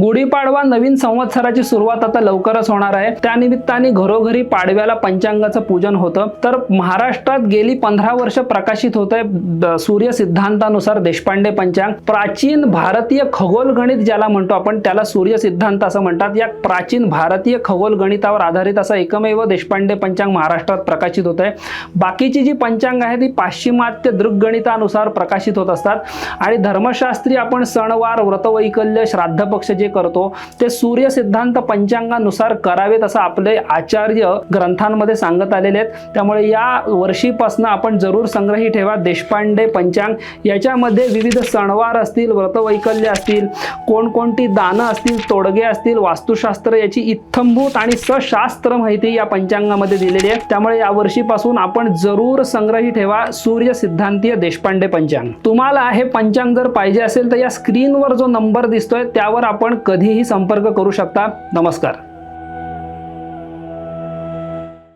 गुढीपाडवा नवीन संवत्सराची सुरुवात आता लवकरच होणार आहे. त्यानिमित्ताने घरोघरी पाडव्याला पंचांगाचं पूजन होतं. तर महाराष्ट्रात गेली पंधरा वर्ष प्रकाशित होत आहे सूर्य सिद्धांतानुसार देशपांडे पंचांग. प्राचीन भारतीय खगोल गणित ज्याला म्हणतो आपण त्याला सूर्य सिद्धांत असं म्हणतात. या प्राचीन भारतीय खगोल गणितावर आधारित असा एकमेव देशपांडे पंचांग महाराष्ट्रात प्रकाशित होत आहे बाकीची जी पंचांग आहे ती पाश्चिमात्य दृग्गणितानुसार प्रकाशित होत असतात. आणि धर्मशास्त्री आपण सणवार व्रतवैकल्य श्राद्ध पक्ष जे करतो. ते सूर्य सिद्धांत पंचांगानुसार करावेत असं आपले आचार्य ग्रंथांमध्ये सांगत आलेले आहेत. त्यामुळे या वर्षीपासून आपण जरूर संग्रही ठेवा. देशपांडे पंचांग याच्यामध्ये विविध सणवार असतील व्रतवैकल्य असतील कोणकोणती दानं असतील तोडगे असतील वास्तुशास्त्र याची इत्थंभूत आणि सशास्त्र माहिती या पंचांगामध्ये दिलेली आहे. त्यामुळे या वर्षीपासून आपण जरूर संग्रही ठेवा. सूर्य सिद्धांतीय देशपांडे पंचांग. तुम्हाला हे पंचांग जर पाहिजे असेल तर या स्क्रीनवर जो नंबर दिसतोय त्यावर आपण कधीही संपर्क करू शकता. नमस्कार.